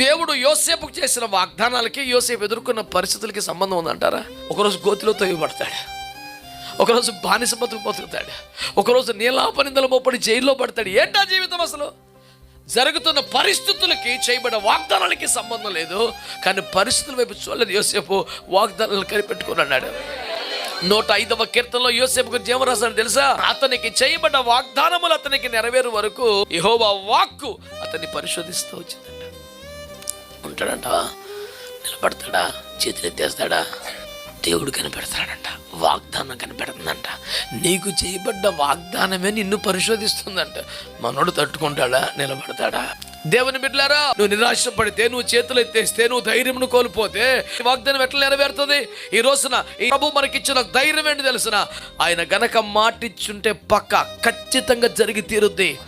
దేవుడు యోసేపుకు చేసిన వాగ్దానాలకి యోసేపు ఎదుర్కొన్న పరిస్థితులకి సంబంధం ఉందంటారా? ఒకరోజు గోతిలో తొయ్యబడతాడు ఒకరోజు బానిస బతుకు బతుకుతాడు ఒకరోజు నీలాపనిందల మోపడి జైల్లో పడతాడు. ఏంటా జీవితం అసలు? జరుగుతున్న పరిస్థితులకి చేయబడిన వాగ్దానాలకి సంబంధం లేదు. కానీ పరిస్థితుల వైపు చూడలేదు యోసేపు. వాగ్దానాలు కనిపెట్టుకుని అన్నాడు నూట ఐదవ కీర్తనలో యోసేపు గురించి ఏమో తెలుసా? అతనికి చేయబడ్డ వాగ్దానములు అతనికి నెరవేరు వరకు యెహోవా వాక్కు అతన్ని పరిశోధిస్తూ వచ్చింది. ఉంటాడంట నిలబడతాడా? చేతులు ఎత్తేస్తాడా? దేవుడు కనిపెడతాడంట. వాగ్దానం కనిపెడుతుందంట. నీకు చేయబడ్డ వాగ్దానమే నిన్ను పరిశోధిస్తుందంట. మనోడు తట్టుకుంటాడా? నిలబడతాడా? దేవుని బిడ్డలారా నువ్వు నిరాశపడితే నువ్వు చేతులు ఎత్తేస్తే నువ్వు ధైర్యం కోల్పోతే వాగ్దానం ఎట్లా నెరవేరుతుంది? ఈ రోజున ఈ ప్రభు మనకిచ్చిన ధైర్యం ఏంటి తెలిసిన? ఆయన గనక మాటిచ్చుంటే పక్క ఖచ్చితంగా జరిగి తీరుద్ది.